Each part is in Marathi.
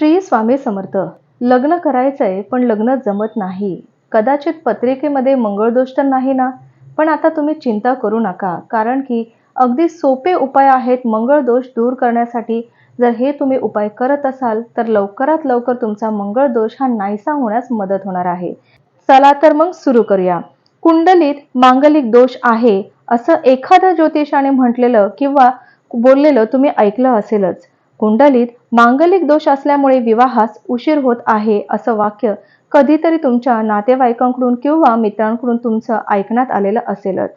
श्री स्वामी समर्थ. लग्न करायचंय पण लग्न जमत नाही. कदाचित पत्रिकेमध्ये मंगळदोष तर नाही ना? पण आता तुम्ही चिंता करू नका कारण की अगदी सोपे उपाय आहेत मंगळदोष दूर करण्यासाठी. जर हे तुम्ही उपाय करत असाल तर लवकरात लवकर तुमचा मंगळदोष हा नाहीसा होण्यास मदत होणार आहे. चला तर मग सुरू करूया. कुंडलीत मांगलिक दोष आहे असं एखाद्या ज्योतिषाने म्हटलेलं किंवा बोललेलं तुम्ही ऐकलं असेलच. कुंडलीत मांगलिक दोष असल्यामुळे विवाहास उशीर होत आहे असं वाक्य कधीतरी तुमच्या नातेवाईकांकडून किंवा मित्रांकडून तुमचं ऐकण्यात आलेलं असेलच.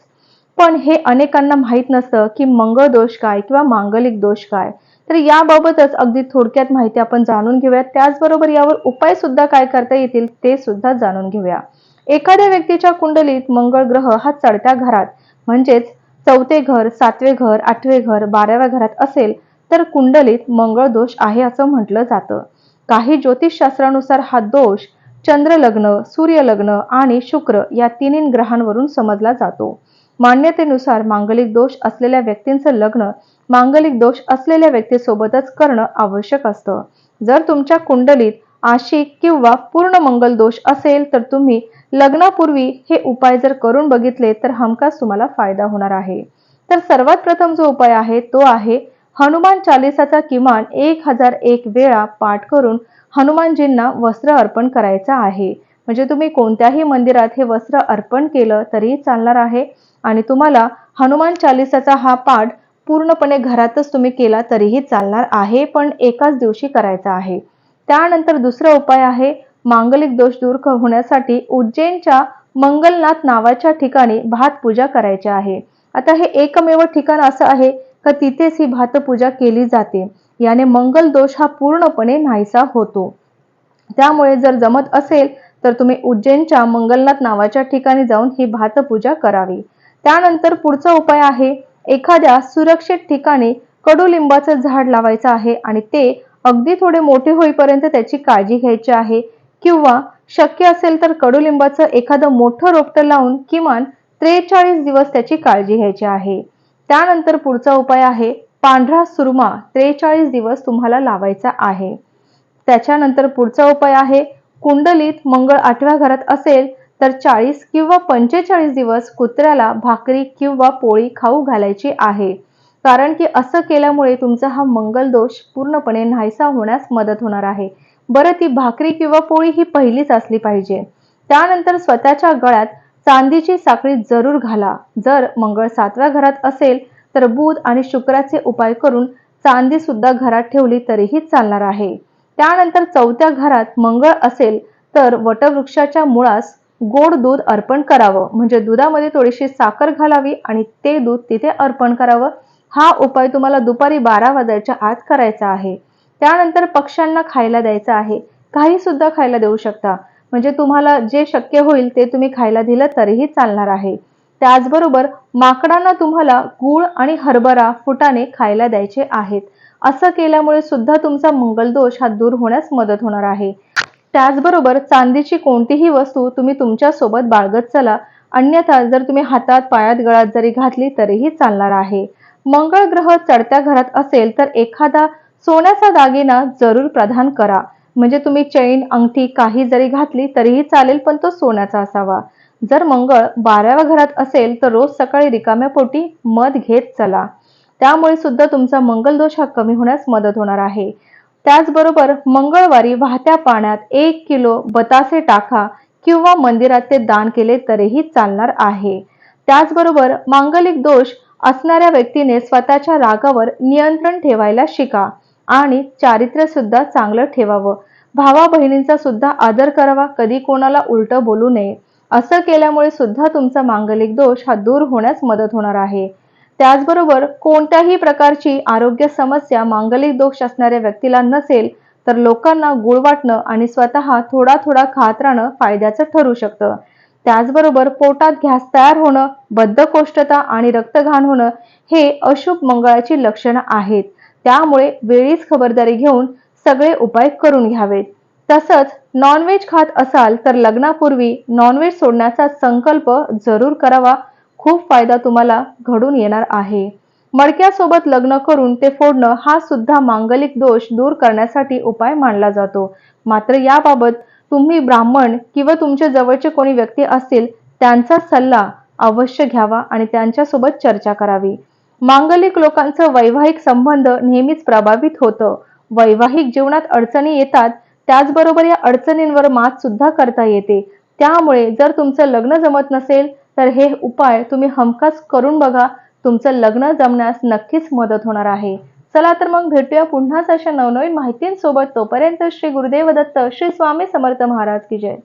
पण हे अनेकांना माहीत नसतं की मंगळ दोष काय किंवा मांगलिक दोष काय. तर याबाबतच अगदी थोडक्यात माहिती आपण जाणून घेऊया त्याचबरोबर यावर उपाय सुद्धा काय करता येतील ते सुद्धा जाणून घेऊया. एखाद्या व्यक्तीच्या कुंडलीत मंगळ ग्रह हा चढत्या घरात म्हणजेच चौथे घर सातवे घर आठवे घर बाराव्या घरात असेल तर कुंडलीत मंगळ दोष आहे असं म्हटलं जातं. काही ज्योतिषशास्त्रानुसार हा दोष चंद्र लग्न सूर्य लग्न आणि शुक्र या तिन्ही ग्रहांवरून समजला जातो. मान्यतेनुसार मांगलिक दोष असलेल्या व्यक्तींचं लग्न मांगलिक दोष असलेल्या व्यक्तीसोबतच करणं आवश्यक असतं. जर तुमच्या कुंडलीत आशिक किंवा पूर्ण मंगल दोष असेल तर तुम्ही लग्नापूर्वी हे उपाय जर करून बघितले तर हमखास तुम्हाला फायदा होणार आहे. तर सर्वात प्रथम जो उपाय आहे तो आहे हनुमान चालिसाचा किमान एक हजार एक वेळा पाठ करून हनुमानजींना वस्त्र अर्पण करायचं आहे. म्हणजे तुम्ही कोणत्याही मंदिरात हे वस्त्र अर्पण केलं तरी चालणार आहे. आणि तुम्हाला हनुमान चालिसाचा हा पाठ पूर्णपणे घरातच तुम्ही केला तरीही चालणार आहे पण एकाच दिवशी करायचा आहे. त्यानंतर दुसरा उपाय आहे मांगलिक दोष दूर होण्यासाठी उज्जैनच्या मंगलनाथ नावाच्या ठिकाणी भात पूजा करायची आहे. आता हे एकमेव ठिकाण असं आहे का तिथेच ही भातपूजा केली जाते. याने मंगल दोष हा पूर्णपणे नाहीसा होतो. त्यामुळे जर जमत असेल तर तुम्ही उज्जैनच्या मंगलनाथ नावाच्या ठिकाणी जाऊन ही भातपूजा करावी. त्यानंतर पुढचा उपाय आहे एखाद्या सुरक्षित ठिकाणी कडुलिंबाचं झाड लावायचं आहे आणि ते अगदी थोडे मोठे होईपर्यंत त्याची काळजी घ्यायची आहे. किंवा शक्य असेल तर कडुलिंबाचं एखादं मोठं रोपटं लावून किमान त्रेचाळीस दिवस त्याची काळजी घ्यायची आहे. त्यानंतर पुढचा उपाय आहे पांढरा सुरमा त्रेचाळीस दिवस तुम्हाला लावायचा आहे. त्याच्यानंतर पुढचा उपाय आहे कुंडलीत मंगळ आठव्या घरात असेल तर चाळीस किंवा पंचेचाळीस दिवस कुत्र्याला भाकरी किंवा पोळी खाऊ घालायची आहे. कारण की असं केल्यामुळे तुमचा हा मंगल दोष पूर्णपणे नाहीसा होण्यास मदत होणार आहे. बरं ती भाकरी किंवा पोळी ही पहिलीच असली पाहिजे. त्यानंतर स्वतःच्या गळ्यात चांदीची साखळी जरूर घाला. जर मंगळ सातव्या घरात असेल तर बुध आणि शुक्राचे उपाय करून चांदी सुद्धा घरात ठेवली तरीही चालणार आहे. त्यानंतर चौथ्या घरात मंगळ असेल तर वटवृक्षाच्या मुळास गोड दूध अर्पण करावं. म्हणजे दुधामध्ये थोडीशी साखर घालावी आणि ते दूध तिथे अर्पण करावं. हा उपाय तुम्हाला दुपारी बारा वाजायच्या आत करायचा आहे. त्यानंतर पक्ष्यांना खायला द्यायचं आहे. काही सुद्धा खायला देऊ शकता. म्हणजे तुम्हाला जे शक्य होईल ते तुम्ही खायला दिलं तरीही चालणार आहे. त्याचबरोबर माकडांना तुम्हाला गूळ आणि हरभरा फुटाने खायला द्यायचे आहेत. असं केल्यामुळे सुद्धा तुमचा मंगलदोष हा दूर होण्यास मदत होणार आहे. त्याचबरोबर चांदीची कोणतीही वस्तू तुम्ही तुमच्यासोबत बाळगत चला. अन्यथा जर तुम्ही हातात पायात गळात जरी घातली तरीही चालणार आहे. मंगळ ग्रह चढत्या घरात असेल तर एखादा सोन्याचा दागिना जरूर प्रदान करा. म्हणजे तुम्ही चैन अंगठी काही जरी घातली तरीही चालेल पण तो सोन्याचा असावा. जर मंगळ बाराव्या घरात असेल तर रोज सकाळी रिकाम्या पोटी मध घेत चला. त्यामुळे सुद्धा तुमचा मंगल दोष हा कमी होण्यास मदत होणार आहे. त्याचबरोबर मंगळवारी वाहत्या पाण्यात एक किलो बतासे टाका किंवा मंदिरात ते दान केले तरीही चालणार आहे. त्याचबरोबर मांगलिक दोष असणाऱ्या व्यक्तीने स्वतःच्या रागावर नियंत्रण ठेवायला शिका. आणि चारित्र्य सुद्धा चांगलं ठेवावं. भावा बहिणींचा सुद्धा आदर करावा कधी कोणाला उलट बोलू नये. असं केल्यामुळे सुद्धा तुमचा मांगलिक दोष हा दूर होण्यास मदत होणार आहे. त्याचबरोबर कोणत्याही प्रकारची आरोग्य समस्या मांगलिक दोष असणाऱ्या व्यक्तीला नसेल तर लोकांना गुळ वाटणं आणि स्वतः थोडा थोडा खात राहणं फायद्याचं ठरू शकतं. त्याचबरोबर पोटात घ्यास तयार होणं बद्धकोष्ठता आणि रक्तघाण होणं हे अशुभ मंगळाची लक्षणं आहेत. त्यामुळे वेळीच खबरदारी घेऊन सगळे उपाय करून घ्यावेत. तसंच नॉनव्हेज खात असाल तर लग्नापूर्वी नॉनव्हेज सोडण्याचा संकल्प जरूर करावा. खूप फायदा तुम्हाला घडून येणार आहे. मडक्यासोबत लग्न करून ते फोडणं हा सुद्धा मांगलिक दोष दूर करण्यासाठी उपाय मानला जातो. मात्र याबाबत तुम्ही ब्राह्मण किंवा तुमच्या जवळचे कोणी व्यक्ती असतील त्यांचा सल्ला अवश्य घ्यावा आणि त्यांच्यासोबत चर्चा करावी. मांगलिक लोकांचं वैवाहिक संबंध नेहमीच प्रभावित होतं. वैवाहिक जीवनात अडचणी येतात त्याचबरोबर या अडचणींवर मात सुद्धा करता येते. त्यामुळे जर तुमचं लग्न जमत नसेल तर हे उपाय तुम्ही हमखास करून बघा. तुमचं लग्न जमण्यास नक्कीच मदत होणार आहे. चला तर मग भेटूया पुन्हाच अशा नवनवीन माहितींसोबत. तोपर्यंत श्री गुरुदेव दत्त श्री स्वामी समर्थ महाराज की जय.